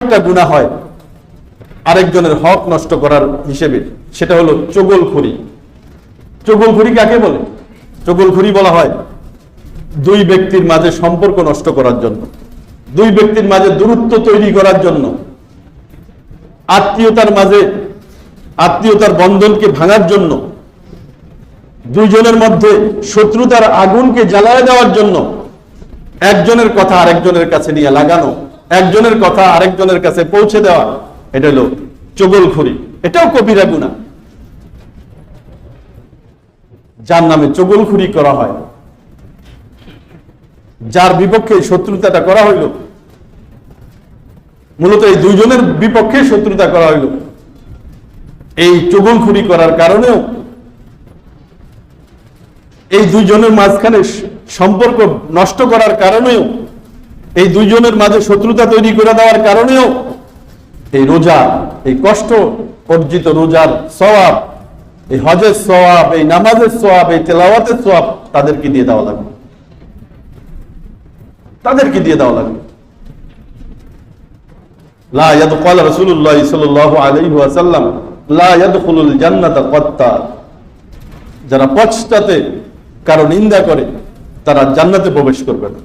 একটা গুণা হয়, আরেকজনের হক নষ্ট করার হিসেবে, সেটা হলো চগলখড়ি চগলখড়ি কাকে বলে? চগলখড়ি বলা হয় দুই ব্যক্তির মাঝে সম্পর্ক নষ্ট করার জন্য, দুই ব্যক্তির মাঝে দূরত্ব তৈরি করার জন্য। আত্মীয়তার মাঝে, আত্মীয়তার বন্ধনকে ভাঙার জন্য, দুইজনের মধ্যে শত্রুতার আগুনকে জ্বালায় দেওয়ার জন্য, একজনের কথা আরেকজনের কাছে নিয়ে লাগানো একজনের কথা আরেকজনের কাছে পৌঁছে দেওয়া, এটা হলো চগলখড়ি। এটাও কবিরা গুণা যার নামে চগলখড়ি করা হয়, যার বিপক্ষে শত্রুতাটা করা হইল, মূলত এই দুইজনের বিপক্ষে শত্রুতা করা হইল। এই চগলখড়ি করার কারণেও এই দুইজনের মাঝখানে সম্পর্ক নষ্ট করার কারণেও এই দুইজনের মাঝে শত্রুতা তৈরি করে দেওয়ার কারণেও এই রোজা, এই কষ্ট অর্জিত রোজার সওয়াব, এই হজের সওয়াব, এই নামাজের সওয়াব, এই তেলাওয়াতের সওয়াব তাদেরকে দিয়ে দেওয়া লাগবে। তাদেরকে দিয়ে দেওয়া লাগবে। যারা পশ্চাতে কারও নিন্দা করে, তারা জান্নাতে প্রবেশ করবে না।